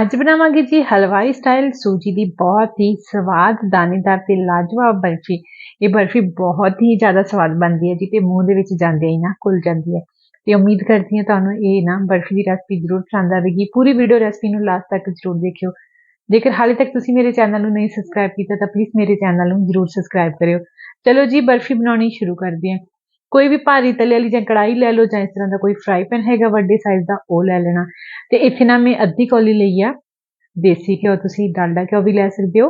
ਅੱਜ ਬਣਾਵਾਂਗੇ ਜੀ ਹਲਵਾਈ ਸਟਾਈਲ ਸੂਜੀ ਦੀ ਬਹੁਤ ਹੀ ਸਵਾਦ, ਦਾਣੇਦਾਰ ਤੇ ਲਾਜਵਾਬ ਬਰਫੀ। ਇਹ ਬਰਫੀ ਬਹੁਤ ਹੀ ਜ਼ਿਆਦਾ ਸਵਾਦ ਬਣਦੀ ਹੈ ਜੀ ਤੇ ਮੂੰਹ ਦੇ ਵਿੱਚ ਜਾਂਦੇ ਹੀ ਨਾ ਘੁਲ ਜਾਂਦੀ ਹੈ। ਤੇ ਉਮੀਦ ਕਰਦੀ ਹਾਂ ਤੁਹਾਨੂੰ ਇਹ ਨਾ ਬਰਫੀ ਦੀ ਰੈਸਪੀ ਜ਼ਰੂਰ ਪਸੰਦ ਆਵੇਗੀ। ਪੂਰੀ ਵੀਡੀਓ ਰੈਸਪੀ ਨੂੰ ਲਾਸਟ ਤੱਕ ਜ਼ਰੂਰ ਦੇਖਿਓ। ਜੇਕਰ ਹਾਲੇ ਤੱਕ ਤੁਸੀਂ ਮੇਰੇ ਚੈਨਲ ਨੂੰ ਨਹੀਂ ਸਬਸਕ੍ਰਾਈਬ ਕੀਤਾ ਤਾਂ ਪਲੀਜ਼ ਮੇਰੇ ਚੈਨਲ ਨੂੰ ਜ਼ਰੂਰ ਸਬਸਕ੍ਰਾਈਬ ਕਰਿਓ। ਚਲੋ ਜੀ, ਬਰਫੀ ਬਣਾਉਣੀ ਸ਼ੁਰੂ ਕਰਦੇ ਹਾਂ। ਕੋਈ ਵੀ ਭਾਰੀ ਤਲੇ ਵਾਲੀ ਜਾਂ ਕੜਾਈ ਲੈ ਲਓ ਜਾਂ ਇਸ ਤਰ੍ਹਾਂ ਦਾ ਕੋਈ ਫਰਾਈ ਪੈਨ ਹੈਗਾ ਵੱਡੇ ਸਾਈਜ਼ ਦਾ, ਉਹ ਲੈ ਲੈਣਾ। ਤੇ ਇੱਥੇ ਨਾ ਮੈਂ ਅੱਧੀ ਕੌਲੀ ਲਈ ਆ। ਦੇਸੀ ਘਿਓ ਤੁਸੀਂ ਡਾਲਡਾ ਘਿਓ ਵੀ ਲੈ ਸਕਦੇ ਹੋ।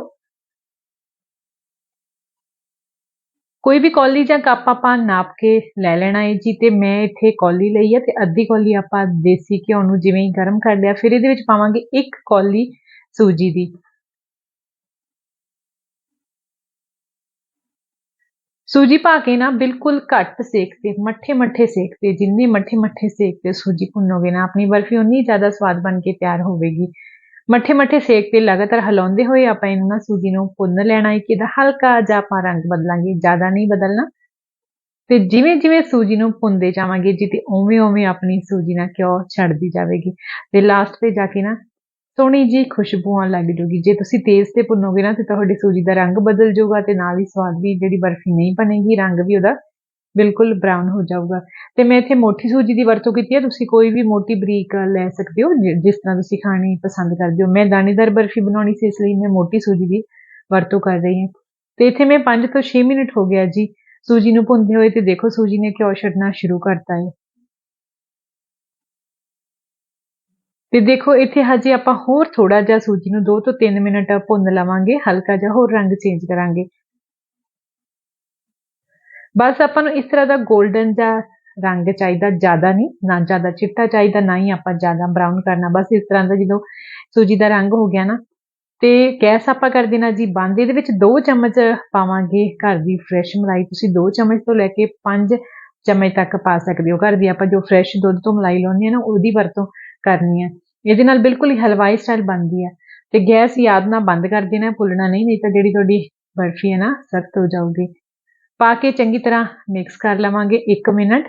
ਕੋਈ ਵੀ ਕੌਲੀ ਜਾਂ ਕੱਪ ਆਪਾਂ ਨਾਪ ਕੇ ਲੈ ਲੈਣਾ ਹੈ ਜੀ ਤੇ ਮੈਂ ਇੱਥੇ ਕੌਲੀ ਲਈ ਹੈ ਤੇ ਅੱਧੀ ਕੌਲੀ ਆਪਾਂ ਦੇਸੀ ਘਿਓ ਨੂੰ ਜਿਵੇਂ ਹੀ ਗਰਮ ਕਰ ਲਿਆ, ਫਿਰ ਇਹਦੇ ਵਿੱਚ ਪਾਵਾਂਗੇ ਇੱਕ ਕੌਲੀ ਸੂਜੀ ਦੀ। ਸੂਜੀ ਪਾ ਕੇ ਨਾ ਬਿਲਕੁਲ ਘੱਟ ਸੇਕ ਤੇ ਮੱਠੇ ਮੱਠੇ ਸੇਕ ਤੇ ਜਿੰਨੇ ਮੱਠੇ ਮੱਠੇ ਸੇਕ ਤੇ ਸੂਜੀ ਭੁੰਨੋਗੇ ਨਾ, ਆਪਣੀ ਬਰਫੀ ਉਨੀ ਜ਼ਿਆਦਾ ਸਵਾਦ ਬਣ ਕੇ ਤਿਆਰ ਹੋਵੇਗੀ। ਮੱਠੇ ਮੱਠੇ ਸੇਕ ਤੇ ਲਗਾਤਾਰ ਹਿਲਾਉਂਦੇ ਹੋਏ ਆਪਾਂ ਇਹਨੂੰ ਨਾ ਸੂਜੀ ਨੂੰ ਭੁੰਨ ਲੈਣਾ ਹੈ ਕਿ ਇਹਦਾ ਹਲਕਾ ਜਿਹਾ ਆਪਾਂ ਰੰਗ ਬਦਲਾਂਗੇ, ਜ਼ਿਆਦਾ ਨਹੀਂ ਬਦਲਣਾ। ਤੇ ਜਿਵੇਂ ਜਿਵੇਂ ਸੂਜੀ ਨੂੰ ਭੁੰਨਦੇ ਜਾਵਾਂਗੇ ਜੀ ਉਵੇਂ ਉਵੇਂ ਆਪਣੀ ਸੂਜੀ ਨਾਲ ਘਿਓ ਛੱਡਦੀ ਜਾਵੇਗੀ। ਤੇ ਲਾਸਟ ਤੇ ਜਾ ਕੇ ਨਾ ਸੋਹਣੀ ਜੀ ਖੁਸ਼ਬੂ ਆਉਣ ਲੱਗ ਜੂਗੀ। ਜੇ ਤੁਸੀਂ ਤੇਜ਼ ਤੇ ਭੁੰਨੋਗੇ ਨਾ, ਤੇ ਤੁਹਾਡੀ ਸੂਜੀ ਦਾ ਰੰਗ ਬਦਲ ਜਾਊਗਾ ਤੇ ਨਾਲ ਹੀ ਸਵਾਦ ਵੀ ਜਿਹੜੀ ਬਰਫੀ ਨਹੀਂ ਬਣੇਗੀ, ਰੰਗ ਵੀ ਉਹਦਾ ਬਿਲਕੁਲ ਬ੍ਰਾਊਨ ਹੋ ਜਾਊਗਾ। ਤੇ ਮੈਂ ਇੱਥੇ ਮੋਟੀ ਸੂਜੀ ਦੀ ਵਰਤੋਂ ਕੀਤੀ ਹੈ। ਤੁਸੀਂ ਕੋਈ ਵੀ ਮੋਟੀ ਬਰੀਕ ਲੈ ਸਕਦੇ ਹੋ ਜਿਸ ਤਰ੍ਹਾਂ ਤੁਸੀਂ ਖਾਣੀ ਪਸੰਦ ਕਰਦੇ ਹੋ। ਮੈਂ ਦਾਣੇਦਾਰ ਬਰਫੀ ਬਣਾਉਣੀ ਸੀ, ਇਸ ਲਈ ਮੈਂ ਮੋਟੀ ਸੂਜੀ ਦੀ ਵਰਤੋਂ ਕਰ ਰਹੀ ਹਾਂ। ਤੇ ਇੱਥੇ ਮੈਂ 5 ਤੋਂ 6 ਮਿੰਟ ਹੋ ਗਿਆ ਜੀ। ਸੂਜੀ ਨੂੰ ਭੁੰਨਦੇ ਹੋਏ ਤੇ ਦੇਖੋ, ਸੂਜੀ ਨੇ ਘਿਓ ਛੱਡਣਾ ਸ਼ੁਰੂ ਕਰਤਾ ਹੈ। ਤੇ ਦੇਖੋ, ਇੱਥੇ ਹਜੇ ਆਪਾਂ ਹੋਰ ਥੋੜਾ ਜਿਹਾ ਸੂਜੀ ਨੂੰ 2 ਤੋਂ 3 ਮਿੰਟ ਭੁੰਨ ਲਵਾਂਗੇ, ਹਲਕਾ ਜਿਹਾ ਹੋਰ ਰੰਗ ਚੇਂਜ ਕਰਾਂਗੇ। ਬਸ ਆਪਾਂ ਨੂੰ ਇਸ ਤਰ੍ਹਾਂ ਦਾ 골ਡਨ ਜਾਂ ਰੰਗ ਚਾਹੀਦਾ, ਜ਼ਿਆਦਾ ਨਹੀਂ, ਨਾ ਜ਼ਿਆਦਾ ਚਿੱਟਾ ਚਾਹੀਦਾ, ਨਾ ਹੀ ਆਪਾਂ ਜ਼ਿਆਦਾ ਬਰਾਊਨ ਕਰਨਾ। ਬਸ ਇਸ ਤਰ੍ਹਾਂ ਦਾ ਜਦੋਂ ਸੂਜੀ ਦਾ ਰੰਗ ਹੋ ਗਿਆ ਨਾ, ਤੇ ਗੈਸ ਆਪਾਂ ਕਰ ਦੇਣਾ ਜੀ ਬੰਦ। ਇਹਦੇ ਵਿੱਚ 2 ਚਮਚ ਪਾਵਾਂਗੇ ਘਰ ਦੀ ਫਰੈਸ਼ ਮਲਾਈ। ਤੁਸੀਂ 2 ਚਮਚ ਤੋਂ ਲੈ ਕੇ 5 ਚਮਚ ਤੱਕ ਪਾ ਸਕਦੇ ਹੋ। ਘਰ ਦੀ ਆਪਾਂ ਜੋ ਫਰੈਸ਼ ਦੁੱਧ ਤੋਂ ਮਲਾਈ ਲਾਉਂਦੇ ਆ ਨਾ, ਉਹਦੀ ਵਰਤੋਂ ਕਰਨੀ ਹੈ। ਇਹਦੇ ਨਾਲ ਬਿਲਕੁਲ ਹੀ ਹਲਵਾਈ ਸਟਾਈਲ ਬਣਦੀ ਹੈ। ਤੇ ਗੈਸ ਯਾਦ ਨਾਲ ਬੰਦ ਕਰ ਦੇਣਾ, ਭੁੱਲਣਾ ਨਹੀਂ ਨਹੀਂ ਤਾਂ ਜਿਹੜੀ ਤੁਹਾਡੀ ਬਰਫੀ ਹੈ ਨਾ, ਸਖਤ ਹੋ ਜਾਊਗੀ। ਪਾ ਕੇ ਚੰਗੀ ਤਰ੍ਹਾਂ ਮਿਕਸ ਕਰ ਲਵਾਂਗੇ 1 ਮਿੰਟ।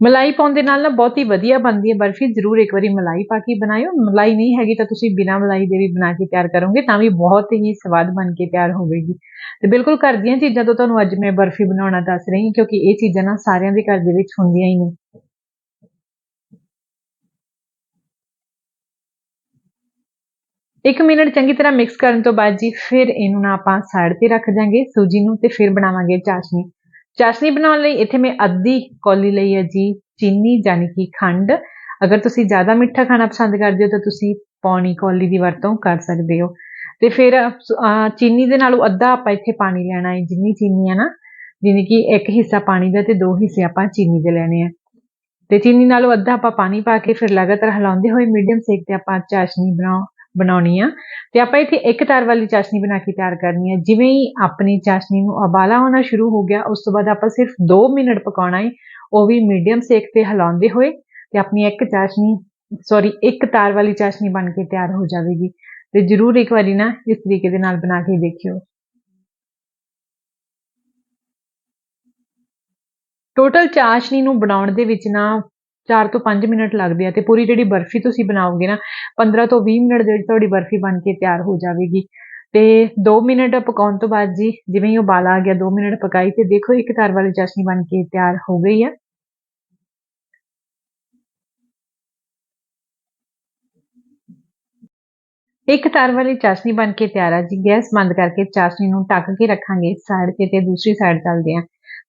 ਮਲਾਈ ਪਾਉਣ ਦੇ ਨਾਲ ਨਾ ਬਹੁਤ ਹੀ ਵਧੀਆ ਬਣਦੀ ਹੈ ਬਰਫੀ। ਜ਼ਰੂਰ ਇੱਕ ਵਾਰੀ ਮਲਾਈ ਪਾ ਕੇ ਬਣਾਇਓ। ਮਲਾਈ ਨਹੀਂ ਹੈਗੀ ਤਾਂ ਤੁਸੀਂ ਬਿਨਾ ਮਲਾਈ ਦੇ ਵੀ ਬਣਾ ਕੇ ਤਿਆਰ ਕਰੋਗੇ, ਤਾਂ ਵੀ ਬਹੁਤ ਹੀ ਸਵਾਦ ਬਣ ਕੇ ਤਿਆਰ ਹੋਵੇਗੀ। ਤੇ ਬਿਲਕੁਲ ਘਰ ਦੀਆਂ ਚੀਜ਼ਾਂ ਤੋਂ ਤੁਹਾਨੂੰ ਅੱਜ ਮੈਂ ਬਰਫੀ ਬਣਾਉਣਾ ਦੱਸ ਰਹੀ ਹਾਂ, ਕਿਉਂਕਿ ਇਹ ਚੀਜ਼ਾਂ ਨਾ ਸਾਰਿਆਂ ਦੇ ਘਰ ਦੇ ਵਿੱਚ ਹੁੰਦੀਆਂ ਹੀ ਨੇ ਇੱਕ ਮਿੰਟ ਚੰਗੀ ਤਰ੍ਹਾਂ ਮਿਕਸ ਕਰਨ ਤੋਂ ਬਾਅਦ ਜੀ, ਫਿਰ ਇਹਨੂੰ ਨਾ ਆਪਾਂ ਸਾਈਡ ਤੇ ਰੱਖ ਜਾਾਂਗੇ ਸੂਜੀ ਨੂੰ ਤੇ ਫਿਰ ਬਣਾਵਾਂਗੇ ਚਾਸ਼ਨੀ। ਚਾਸ਼ਨੀ ਬਣਾਉਣ ਲਈ ਇੱਥੇ ਮੈਂ ਅੱਧੀ ਕੌਲੀ ਲਈ ਹੈ ਜੀ, ਚੀਨੀ ਯਾਨੀ ਕਿ ਖੰਡ। ਅਗਰ ਤੁਸੀਂ ਜ਼ਿਆਦਾ ਮਿੱਠਾ ਖਾਣਾ ਪਸੰਦ ਕਰਦੇ ਹੋ ਤਾਂ ਤੁਸੀਂ ਪੌਣੀ ਕੌਲੀ ਦੀ ਵਰਤੋਂ ਕਰ ਸਕਦੇ ਹੋ। ਤੇ ਫਿਰ ਚੀਨੀ ਦੇ ਨਾਲੋਂ ਅੱਧਾ ਆਪਾਂ ਇੱਥੇ ਪਾਣੀ ਲੈਣਾ ਹੈ, ਜਿੰਨੀ ਚੀਨੀ ਹੈ ਨਾ, ਜਿਵੇਂ ਕਿ ਇੱਕ ਹਿੱਸਾ ਪਾਣੀ ਦਾ ਤੇ ਦੋ ਹਿੱਸੇ ਆਪਾਂ ਚੀਨੀ ਦੇ ਲੈਣੇ ਆ। ਤੇ ਚੀਨੀ ਨਾਲੋਂ ਅੱਧਾ ਆਪਾਂ ਪਾਣੀ ਪਾ ਕੇ ਫਿਰ ਲਗਾਤਾਰ ਹਿਲਾਉਂਦੇ ਹੋਏ ਮੀਡੀਅਮ ਸੇਕ ਤੇ ਆਪਾਂ ਚਾਸ਼ਨੀ ਬਣਾਓ। ਬਣਾਉਣੀ ਆ। ਤੇ ਆਪਾਂ ਇੱਥੇ ਇੱਕ ਤਾਰ ਵਾਲੀ ਚਾਸ਼ਨੀ ਬਣਾ ਕੇ ਤਿਆਰ ਕਰਨੀ ਹੈ ਜਿਵੇਂ ਹੀ ਆਪਣੀ ਚਾਸ਼ਨੀ ਨੂੰ ਉਬਾਲਾ ਆਉਣਾ ਸ਼ੁਰੂ ਹੋ ਗਿਆ, ਉਸ ਤੋਂ ਬਾਅਦ ਆਪਾਂ ਸਿਰਫ 2 ਮਿੰਟ ਪਕਾਉਣਾ ਹੈ ਉਹ ਵੀ ਮੀਡੀਅਮ ਸੇਕ ਤੇ ਹਿਲਾਉਂਦੇ ਹੋਏ ਤੇ ਆਪਣੀ ਇੱਕ ਚਾਸ਼ਨੀ, ਸੌਰੀ, ਇੱਕ ਤਾਰ ਵਾਲੀ ਚਾਸ਼ਨੀ ਬਣ ਕੇ ਤਿਆਰ ਹੋ ਜਾਵੇਗੀ। ਤੇ ਜਰੂਰ ਇੱਕ ਵਾਰੀ ਨਾ ਇਸ ਤਰੀਕੇ ਦੇ ਨਾਲ ਬਣਾ ਕੇ ਦੇਖਿਓ। ਟੋਟਲ ਚਾਸ਼ਨੀ ਨੂੰ ਬਣਾਉਣ ਦੇ ਵਿੱਚ ਨਾ 4 ਤੋਂ 5 ਮਿੰਟ ਲੱਗਦੇ ਆ ਤੇ ਪੂਰੀ ਜਿਹੜੀ ਬਰਫੀ ਤੁਸੀਂ ਬਣਾਓਗੇ ਨਾ 15 ਤੋਂ 20 ਮਿੰਟ ਦੇ ਵਿੱਚ ਤੁਹਾਡੀ ਬਰਫੀ ਬਣ ਕੇ ਤਿਆਰ ਹੋ ਜਾਵੇਗੀ। ਤੇ 2 ਮਿੰਟ ਪਕਾਉਣ ਤੋਂ ਬਾਅਦ ਜੀ, ਜਿਵੇਂ ਹੀ ਉਬਾਲ ਆ ਗਿਆ 2 ਮਿੰਟ ਪਕਾਈ ਤੇ ਦੇਖੋ ਇੱਕ ਤਾਰ ਵਾਲੀ ਚਾਸ਼ਨੀ ਬਣ ਕੇ ਤਿਆਰ ਹੋ ਗਈ ਹੈ ਇੱਕ ਤਾਰ ਵਾਲੀ ਚਾਸ਼ਨੀ ਬਣ ਕੇ ਤਿਆਰ ਆ ਜੀ, ਗੈਸ ਬੰਦ ਕਰਕੇ ਚਾਸ਼ਨੀ ਨੂੰ ਢੱਕ ਕੇ ਰੱਖਾਂਗੇ ਸਾਈਡ ਤੇ ਤੇ ਦੂਸਰੀ ਸਾਈਡ ਚੱਲਦੇ ਆ।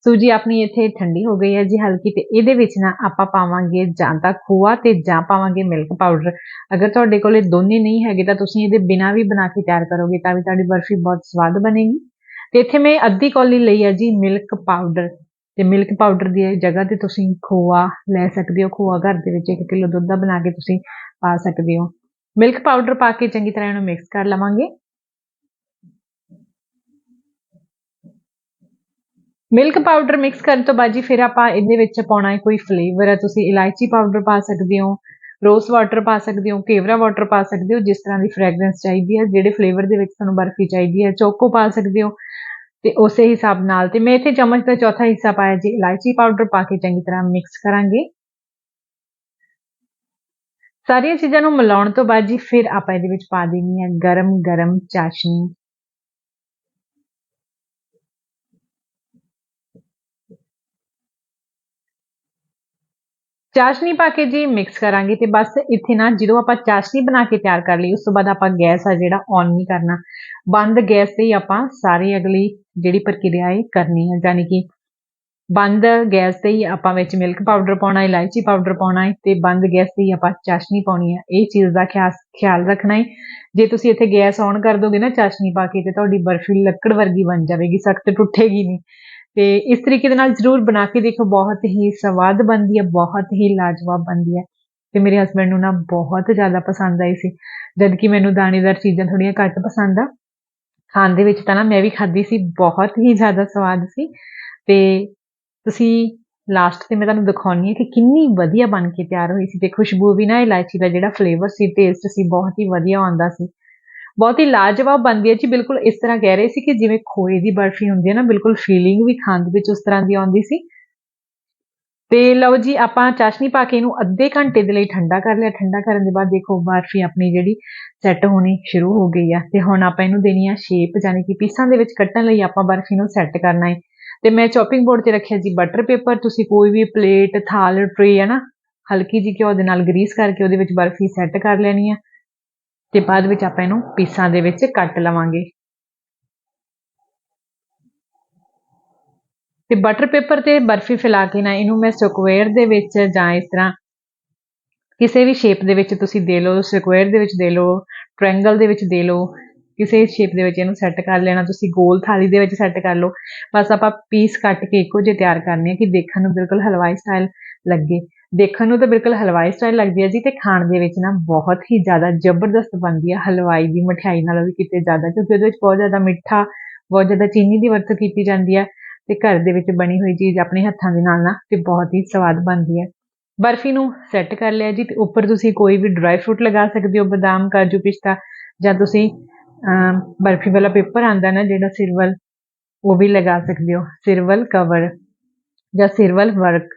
ਸੂਜੀ ਆਪਣੀ ਇੱਥੇ ਠੰਡੀ ਹੋ ਗਈ ਹੈ ਜੀ, ਹਲਕੀ ਤੇ ਇਹਦੇ ਵਿੱਚ ਨਾ ਆਪਾਂ ਪਾਵਾਂਗੇ ਜਾਂ ਤਾਂ ਖੋਆ ਤੇ ਜਾਂ ਪਾਵਾਂਗੇ ਮਿਲਕ ਪਾਊਡਰ ਅਗਰ ਤੁਹਾਡੇ ਕੋਲੇ ਦੋਨੇ ਨਹੀਂ ਹੈਗੇ ਤਾਂ ਤੁਸੀਂ ਇਹਦੇ ਬਿਨਾ ਵੀ ਬਣਾ ਕੇ ਤਿਆਰ ਕਰੋਗੇ ਤਾਂ ਵੀ ਤੁਹਾਡੀ ਬਰਫੀ ਬਹੁਤ ਸਵਾਦ ਬਣੇਗੀ। ਤੇ ਇੱਥੇ ਮੈਂ ਅੱਧੀ ਕੌਲੀ ਲਈ ਹੈ ਜੀ ਮਿਲਕ ਪਾਊਡਰ ਤੇ ਮਿਲਕ ਪਾਊਡਰ ਦੀ ਜਗ੍ਹਾ ਤੇ ਤੁਸੀਂ ਖੋਆ ਲੈ ਸਕਦੇ ਹੋ। ਖੋਆ ਘਰ ਦੇ ਵਿੱਚ 1 ਕਿਲੋ ਦੁੱਧ ਦਾ ਬਣਾ ਕੇ ਤੁਸੀਂ ਪਾ ਸਕਦੇ ਹੋ। ਮਿਲਕ ਪਾਊਡਰ ਪਾ ਕੇ ਚੰਗੀ ਤਰ੍ਹਾਂ ਇਹਨੂੰ ਮਿਕਸ ਕਰ ਲਵਾਂਗੇ। ਮਿਲਕ ਪਾਊਡਰ ਮਿਕਸ ਕਰਨ ਤੋਂ ਬਾਅਦ ਜੀ ਫਿਰ ਆਪਾਂ ਇਹਦੇ ਵਿੱਚ ਪਾਉਣਾ ਹੈ ਕੋਈ ਫਲੇਵਰ ਹੈ। ਤੁਸੀਂ ਇਲਾਇਚੀ ਪਾਊਡਰ ਪਾ ਸਕਦੇ ਹੋ ਰੋਜ਼ ਵਾਟਰ ਪਾ ਸਕਦੇ ਹੋ, ਕੇਵਰਾ ਵਾਟਰ ਪਾ ਸਕਦੇ ਹੋ, ਜਿਸ ਤਰ੍ਹਾਂ ਦੀ ਫ੍ਰੈਗਰੈਂਸ ਚਾਹੀਦੀ ਹੈ, ਜਿਹੜੇ ਫਲੇਵਰ ਦੇ ਵਿੱਚ ਤੁਹਾਨੂੰ ਬਰਫੀ ਚਾਹੀਦੀ ਹੈ, ਚੋਕੋ ਪਾ ਸਕਦੇ ਹੋ ਤੇ ਉਸੇ ਹਿਸਾਬ ਨਾਲ ਤੇ ਮੈਂ ਇੱਥੇ ਚਮਚ ਦਾ ਚੌਥਾ ਹਿੱਸਾ ਪਾਇਆ ਜੀ, ਇਲਾਇਚੀ ਪਾਊਡਰ ਪਾ ਕੇ ਚੰਗੀ ਤਰ੍ਹਾਂ ਮਿਕਸ ਕਰਾਂਗੇ। ਸਾਰੀਆਂ ਚੀਜ਼ਾਂ ਨੂੰ ਮਿਲਾਉਣ ਤੋਂ ਬਾਅਦ ਜੀ ਫਿਰ ਆਪਾਂ ਇਹਦੇ ਵਿੱਚ ਪਾ ਦੇਣੀ ਹੈ ਗਰਮ ਗਰਮ ਚਾਸ਼ਨੀ। ਚਾਸ਼ਨੀ ਪਾ ਕੇ ਜੀ ਮਿਕਸ ਕਰਾਂਗੇ ਤੇ ਬਸ ਇੱਥੇ ਨਾ ਜਦੋਂ ਆਪਾਂ ਚਾਸ਼ਨੀ ਬਣਾ ਕੇ ਤਿਆਰ ਕਰ ਲਈ, ਉਸ ਤੋਂ ਬਾਅਦ ਆਪਾਂ ਗੈਸ ਆ ਜਿਹੜਾ ਔਨ ਨਹੀਂ ਕਰਨਾ। ਬੰਦ ਗੈਸ ਤੇ ਹੀ ਆਪਾਂ ਸਾਰੀ ਅਗਲੀ ਜਿਹੜੀ ਪ੍ਰਕਿਰਿਆ ਹੈ ਕਰਨੀ ਹੈ ਯਾਨੀ ਕਿ ਬੰਦ ਗੈਸ ਤੇ ਹੀ ਆਪਾਂ ਵਿੱਚ ਮਿਲਕ ਪਾਊਡਰ ਪਾਉਣਾ ਹੈ ਇਲਾਇਚੀ ਪਾਊਡਰ ਪਾਉਣਾ ਹੈ ਤੇ ਬੰਦ ਗੈਸ ਤੇ ਹੀ ਆਪਾਂ ਚਾਸ਼ਨੀ ਪਾਉਣੀ ਹੈ ਇਹ ਚੀਜ਼ ਦਾ ਖਿਆਸ ਖਿਆਲ ਰੱਖਣਾ ਹੈ ਜੇ ਤੁਸੀਂ ਇੱਥੇ ਗੈਸ ਔਨ ਕਰ ਦੋਗੇ ਨਾ ਚਾਸ਼ਨੀ ਪਾ ਕੇ ਤੇ ਤੁਹਾਡੀ ਬਰਫੀ ਲੱਕੜ ਵਰਗੀ ਬਣ ਜਾਵੇਗੀ, ਸਖਤ ਟੁੱਟੇਗੀ ਨਹੀਂ। ਤੇ ਇਸ ਤਰੀਕੇ ਦੇ ਨਾਲ ਜ਼ਰੂਰ ਬਣਾ ਕੇ ਦੇਖੋ ਬਹੁਤ ਹੀ ਸਵਾਦ ਬਣਦੀ ਹੈ, ਬਹੁਤ ਹੀ ਲਾਜਵਾਬ ਬਣਦੀ ਹੈ। ਤੇ ਮੇਰੇ ਹਸਬੰਡ ਨੂੰ ਨਾ ਬਹੁਤ ਜ਼ਿਆਦਾ ਪਸੰਦ ਆਈ ਸੀ। ਜਦ ਕਿ ਮੈਨੂੰ ਦਾਣੇਦਾਰ ਚੀਜ਼ਾਂ ਥੋੜੀਆਂ ਘੱਟ ਪਸੰਦ ਆ। ਖਾਣ ਦੇ ਵਿੱਚ ਤਾਂ ਨਾ ਮੈਂ ਵੀ ਖਾਧੀ ਸੀ, ਬਹੁਤ ਹੀ ਜ਼ਿਆਦਾ ਸਵਾਦ ਸੀ। ਤੇ ਤੁਸੀਂ ਲਾਸਟ ਤੇ ਮੈਂ ਤੁਹਾਨੂੰ ਦਿਖਾਉਣੀ ਹੈ ਕਿ ਕਿੰਨੀ ਵਧੀਆ ਬਣ ਕੇ ਤਿਆਰ ਹੋਈ ਸੀ। ਤੇ ਖੁਸ਼ਬੂ ਵੀ ਨਾ ਇਲਾਇਚੀ ਦਾ ਜਿਹੜਾ ਫਲੇਵਰ ਸੀ ਟੇਸਟ ਸੀ, ਬਹੁਤ ਹੀ ਵਧੀਆ ਆਉਂਦਾ ਸੀ। ਬਹੁਤ ਹੀ ਲਾਜਵਾਬ ਬਣਦੀ ਹੈ ਜੀ। ਬਿਲਕੁਲ ਇਸ ਤਰ੍ਹਾਂ ਕਹਿ ਰਹੇ ਸੀ ਕਿ ਜਿਵੇਂ ਖੋਏ ਦੀ ਬਰਫੀ ਹੁੰਦੀ ਹੈ ਨਾ, ਬਿਲਕੁਲ ਫੀਲਿੰਗ ਵੀ ਖਾਣ ਦੇ ਵਿੱਚ ਉਸ ਤਰ੍ਹਾਂ ਦੀ ਆਉਂਦੀ ਸੀ। ਤੇ ਲਓ ਜੀ, ਆਪਾਂ ਚਾਸ਼ਨੀ ਪਾ ਕੇ ਇਹਨੂੰ ਅੱਧੇ ਘੰਟੇ ਦੇ ਲਈ ਠੰਡਾ ਕਰ ਲਿਆ। ਠੰਡਾ ਕਰਨ ਦੇ ਬਾਅਦ ਦੇਖੋ, ਬਰਫੀ ਆਪਣੀ ਜਿਹੜੀ ਸੈੱਟ ਹੋਣੀ ਸ਼ੁਰੂ ਹੋ ਗਈ ਆ। ਤੇ ਹੁਣ ਆਪਾਂ ਇਹਨੂੰ ਦੇਣੀ ਆ ਸ਼ੇਪ ਯਾਨੀ ਕਿ ਪੀਸਾਂ ਦੇ ਵਿੱਚ ਕੱਟਣ ਲਈ ਆਪਾਂ ਬਰਫੀ ਨੂੰ ਸੈੱਟ ਕਰਨਾ ਹੈ। ਤੇ ਮੈਂ ਚੌਪਿੰਗ ਬੋਰਡ ਤੇ ਰੱਖਿਆ ਜੀ ਬਟਰ ਪੇਪਰ ਤੁਸੀਂ ਕੋਈ ਵੀ ਪਲੇਟ ਥਾਲ ਟ੍ਰੇ ਹੈ ਨਾ, ਹਲਕੀ ਜੀ ਘਿਓ ਦੇ ਨਾਲ ਗਰੀਸ ਕਰਕੇ ਉਹਦੇ ਵਿੱਚ ਬਰਫੀ ਸੈੱਟ ਕਰ ਲੈਣੀ ਆ। ਤੇ ਬਾਅਦ ਵਿੱਚ ਆਪਾਂ ਇਹਨੂੰ ਪੀਸਾਂ ਦੇ ਵਿੱਚ ਕੱਟ ਲਵਾਂਗੇ। ਤੇ ਬਟਰ ਪੇਪਰ ਤੇ ਬਰਫੀ ਫੈਲਾ ਕੇ ਨਾ ਇਹਨੂੰ ਮੈਂ ਸਕੁਅਰ ਦੇ ਵਿੱਚ ਜਾਂ ਇਸ ਤਰ੍ਹਾਂ ਕਿਸੇ ਵੀ ਸ਼ੇਪ ਦੇ ਵਿੱਚ ਤੁਸੀਂ ਦੇ ਲਓ ਸਕੁਅਰ ਦੇ ਵਿੱਚ ਦੇ ਲਓ ਟ੍ਰਾਇੰਗਲ ਦੇ ਵਿੱਚ ਦੇ ਲਓ, ਕਿਸੇ ਸ਼ੇਪ ਦੇ ਵਿੱਚ ਇਹਨੂੰ ਸੈੱਟ ਕਰ ਲੈਣਾ, ਤੁਸੀਂ ਗੋਲ ਥਾਲੀ ਦੇ ਵਿੱਚ ਸੈੱਟ ਕਰ ਲਓ। ਬਸ ਆਪਾਂ ਪੀਸ ਕੱਟ ਕੇ ਇੱਕੋ ਜਿਹੇ ਤਿਆਰ ਕਰਨੇ ਆ ਕਿ ਦੇਖਣ ਨੂੰ ਬਿਲਕੁਲ ਹਲਵਾਈ ਸਟਾਈਲ ਲੱਗੇ। ਦੇਖਣ ਨੂੰ ਤਾਂ ਬਿਲਕੁਲ ਹਲਵਾਈ ਸਟਾਈਲ ਲੱਗਦੀ ਹੈ ਜੀ ਤੇ ਖਾਣ ਦੇ ਵਿੱਚ ਨਾ ਬਹੁਤ ਹੀ ਜ਼ਿਆਦਾ ਜ਼ਬਰਦਸਤ ਬਣਦੀ ਹੈ ਹਲਵਾਈ ਦੀ ਮਠਿਆਈ ਨਾਲੋਂ ਵੀ ਕਿਤੇ ਜ਼ਿਆਦਾ, ਕਿਉਂਕਿ ਉਹਦੇ ਵਿੱਚ ਬਹੁਤ ਜ਼ਿਆਦਾ ਮਿੱਠਾ, ਬਹੁਤ ਜ਼ਿਆਦਾ ਚੀਨੀ ਦੀ ਵਰਤੋਂ ਕੀਤੀ ਜਾਂਦੀ ਹੈ ਤੇ ਘਰ ਦੇ ਵਿੱਚ ਬਣੀ ਹੋਈ ਚੀਜ਼ ਆਪਣੇ ਹੱਥਾਂ ਦੇ ਨਾਲ ਨਾ ਤੇ ਬਹੁਤ ਹੀ ਸਵਾਦ ਬਣਦੀ ਹੈ। ਬਰਫੀ ਨੂੰ ਸੈੱਟ ਕਰ ਲਿਆ ਜੀ ਤੇ ਉੱਪਰ ਤੁਸੀਂ ਕੋਈ ਵੀ ਡਰਾਈ ਫਰੂਟ ਲਗਾ ਸਕਦੇ ਹੋ, ਬਦਾਮ, ਕਾਜੂ ਪਿਸਤਾ ਜਾਂ ਤੁਸੀਂ ਬਰਫੀ ਵਾਲਾ ਪੇਪਰ ਆਂਦਾ ਨਾ ਜਿਹੜਾ ਸਿਰਵਲ, ਉਹ ਵੀ ਲਗਾ ਸਕਦੇ ਹੋ। ਸਿਰਵਲ ਕਵਰ ਜਾਂ ਸਿਰਵਲ ਵਰਕ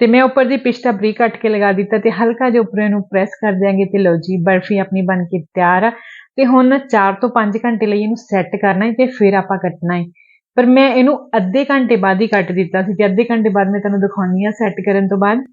ਤੇ ਮੈਂ ਉੱਪਰ ਦੀ ਪਿਸਤਾ ਬਰੀਕ ਕੱਟ ਕੇ ਲਗਾ ਦਿੱਤਾ ਤੇ ਹਲਕਾ ਜਿਹਾ ਉੱਪਰ ਇਹਨੂੰ ਪ੍ਰੈਸ ਕਰ ਦਿਆਂਗੇ ਤੇ ਲਓ ਜੀ, ਬਰਫੀ ਆਪਣੀ ਬਣ ਕੇ ਤਿਆਰ ਆ। ਤੇ ਹੁਣ 4 ਤੋਂ 5 ਘੰਟੇ ਲਈ ਇਹਨੂੰ ਸੈੱਟ ਕਰਨਾ ਹੈ ਤੇ ਫਿਰ ਆਪਾਂ ਕੱਟਣਾ ਹੈ। ਪਰ ਮੈਂ ਇਹਨੂੰ ਅੱਧੇ ਘੰਟੇ ਬਾਅਦ ਹੀ ਕੱਟ ਦਿੱਤਾ ਸੀ ਤੇ ਅੱਧੇ ਘੰਟੇ ਬਾਅਦ ਮੈਂ ਤੁਹਾਨੂੰ ਦਿਖਾਉਣੀ ਆ ਸੈੱਟ ਕਰਨ ਤੋਂ ਬਾਅਦ।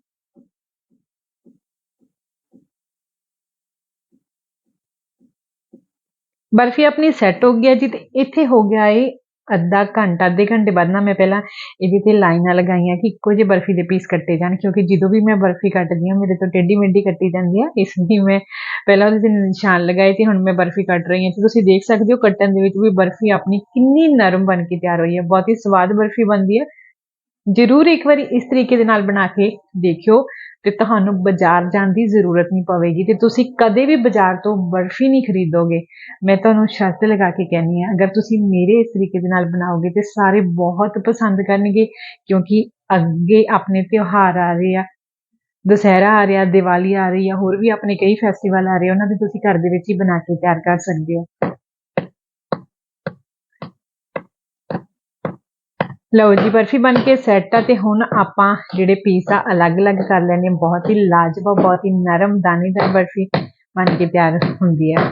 ਬਰਫੀ ਆਪਣੀ ਸੈੱਟ ਹੋ ਗਈ ਹੈ ਜੀ ਤੇ ਇੱਥੇ ਹੋ ਗਿਆ ਏ ਅੱਧਾ ਘੰਟਾ, ਅੱਧੇ ਘੰਟੇ ਬਾਅਦ ਨਾ ਮੈਂ ਪਹਿਲਾਂ ਇਹਦੇ ਤੇ ਲਾਈਨਾਂ ਲਗਾਈਆਂ ਕਿ ਇੱਕੋ ਜਿਹੇ ਬਰਫੀ ਦੇ ਪੀਸ ਕੱਟੇ ਜਾਣ, ਕਿਉਂਕਿ ਜਦੋਂ ਵੀ ਮੈਂ ਬਰਫੀ ਕੱਟਦੀ ਹਾਂ, ਮੇਰੇ ਤੋਂ ਟੇਢੀ ਮੇਢੀ ਕੱਟੀ ਜਾਂਦੀ ਆ ਇਸ ਲਈ ਮੈਂ ਪਹਿਲਾਂ ਉਹਦੇ ਤੇ ਨਿਸ਼ਾਨ ਲਗਾਏ ਤੇ ਹੁਣ ਮੈਂ ਬਰਫੀ ਕੱਟ ਰਹੀ ਹਾਂ। ਤੇ ਤੁਸੀਂ ਦੇਖ ਸਕਦੇ ਹੋ ਕੱਟਣ ਦੇ ਵਿੱਚ ਵੀ ਬਰਫੀ ਆਪਣੀ ਕਿੰਨੀ ਨਰਮ ਬਣ ਕੇ ਤਿਆਰ ਹੋਈ ਹੈ, ਬਹੁਤ ਹੀ ਸਵਾਦ ਬਰਫੀ ਬਣਦੀ ਹੈ। ਜ਼ਰੂਰ ਇੱਕ ਵਾਰੀ ਇਸ ਤਰੀਕੇ ਦੇ ਨਾਲ ਬਣਾ ਕੇ ਦੇਖਿਓ। ਤੇ ਤੁਹਾਨੂੰ ਬਾਜ਼ਾਰ ਜਾਣ ਦੀ ਜ਼ਰੂਰਤ ਨਹੀਂ ਪਵੇਗੀ ਤੇ ਤੁਸੀਂ ਕਦੇ ਵੀ ਬਾਜ਼ਾਰ ਤੋਂ ਬਰਫੀ ਨਹੀਂ ਖਰੀਦੋਗੇ। ਮੈਂ ਤੁਹਾਨੂੰ ਸ਼ਰਤ ਲਗਾ ਕੇ ਕਹਿੰਨੀ ਆ ਅਗਰ ਤੁਸੀਂ ਮੇਰੇ ਇਸ ਤਰੀਕੇ ਦੇ ਨਾਲ ਬਣਾਓਗੇ ਤੇ ਸਾਰੇ ਬਹੁਤ ਪਸੰਦ ਕਰਨਗੇ ਕਿਉਂਕਿ ਅੱਗੇ ਆਪਣੇ ਤਿਉਹਾਰ ਆ ਰਹੇ ਆ, ਦੁਸਹਿਰਾ ਆ ਰਿਹਾ, ਦੀਵਾਲੀ ਆ ਰਹੀ ਆ, ਹੋਰ ਵੀ ਆਪਣੇ ਕਈ ਫੈਸਟੀਵਲ ਆ ਰਹੇ ਉਹਨਾਂ ਦੇ ਤੁਸੀਂ ਘਰ ਦੇ ਵਿੱਚ ਹੀ ਬਣਾ ਕੇ ਤਿਆਰ ਕਰ ਸਕਦੇ ਹੋ। ਲਓ ਜੀ, ਬਰਫੀ ਬਣ ਕੇ ਸੈੱਟ ਆ ਤੇ ਹੁਣ ਆਪਾਂ ਜਿਹੜੇ ਪੀਸ ਆ ਅਲੱਗ-ਅਲੱਗ ਕਰ ਲੈਣੇ ਬਹੁਤ ਹੀ ਲਾਜਵਾਬ, ਬਹੁਤ ਹੀ ਨਰਮ, ਦਾਣੇਦਾਰ ਬਰਫੀ ਬਣ ਕੇ ਤਿਆਰ ਹੁੰਦੀ ਹੈ।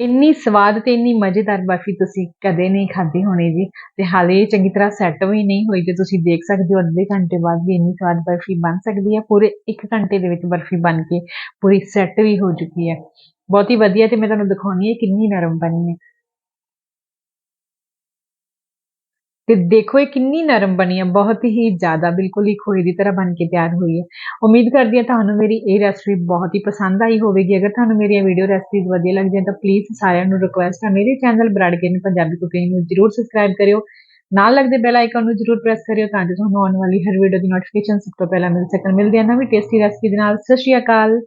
ਇੰਨੀ ਸਵਾਦ ਤੇ ਇੰਨੀ ਮਜ਼ੇਦਾਰ ਬਰਫੀ ਤੁਸੀਂ ਕਦੇ ਨਹੀਂ ਖਾਧੀ ਹੋਣੀ ਜੀ ਤੇ ਹਾਲੇ ਚੰਗੀ ਤਰ੍ਹਾਂ ਸੈੱਟ ਵੀ ਨਹੀਂ ਹੋਈ ਤੇ ਤੁਸੀਂ ਦੇਖ ਸਕਦੇ ਹੋ ਅੱਧੇ ਘੰਟੇ ਬਾਅਦ ਵੀ ਇੰਨੀ ਸਵਾਦ ਬਰਫੀ ਬਣ ਸਕਦੀ ਹੈ। ਪੂਰੇ 1 ਘੰਟੇ ਦੇ ਵਿੱਚ ਬਰਫੀ ਬਣ ਕੇ ਪੂਰੀ ਸੈੱਟ ਵੀ ਹੋ ਚੁੱਕੀ ਹੈ। ਬਹੁਤ ਹੀ ਵਧੀਆ ਤੇ ਮੈਂ ਤੁਹਾਨੂੰ ਦਿਖਾਉਣੀ ਹੈ ਕਿੰਨੀ ਨਰਮ ਬਣੀ ਹੈ। ਤੇ ਦੇਖੋ ਇਹ ਕਿੰਨੀ ਨਰਮ ਬਣੀ ਹੈ ਬਹੁਤ ਹੀ ਜ਼ਿਆਦਾ ਬਿਲਕੁਲ ਹੀ ਖੋਏ ਦੀ ਤਰ੍ਹਾਂ ਬਣ ਕੇ ਤਿਆਰ ਹੋਈ ਹੈ ਉਮੀਦ ਕਰਦੀ ਹਾਂ ਤੁਹਾਨੂੰ ਮੇਰੀ ਇਹ ਰੈਸਪੀ ਬਹੁਤ ਹੀ ਪਸੰਦ ਆਈ ਹੋਵੇਗੀ। ਅਗਰ ਤੁਹਾਨੂੰ ਮੇਰੀਆਂ ਵੀਡੀਓ ਰੈਸਪੀਜ਼ ਵਧੀਆ ਲੱਗਦੀਆਂ ਤਾਂ ਪਲੀਜ਼ ਸਾਰਿਆਂ ਨੂੰ ਰਿਕੁਐਸਟ ਹੈ ਮੇਰੇ ਚੈਨਲ ਬਰਾਡਗੇਨ ਪੰਜਾਬੀ ਕੁਕਿੰਗ ਨੂੰ ਜਰੂਰ ਸਬਸਕ੍ਰਾਈਬ ਕਰਿਓ। ਨਾਲ ਲੱਗਦੇ ਬੈਲ ਆਈਕਨ ਨੂੰ ਜਰੂਰ ਪ੍ਰੈਸ ਕਰਿਓ ਤਾਂ ਜੋ ਤੁਹਾਨੂੰ ਆਉਣ ਵਾਲੀ ਹਰ ਵੀਡੀਓ ਦੀ ਨੋਟੀਫਿਕੇਸ਼ਨ ਸਭ ਤੋਂ ਪਹਿਲਾਂ ਮਿਲ ਸਕਣ। ਮਿਲਦੇ ਆ ਨਵੀਂ ਟੇਸਟੀ ਰੈਸਪੀ ਦੇ ਨਾਲ। ਸਤਿ ਸ਼੍ਰੀ ਅਕਾਲ।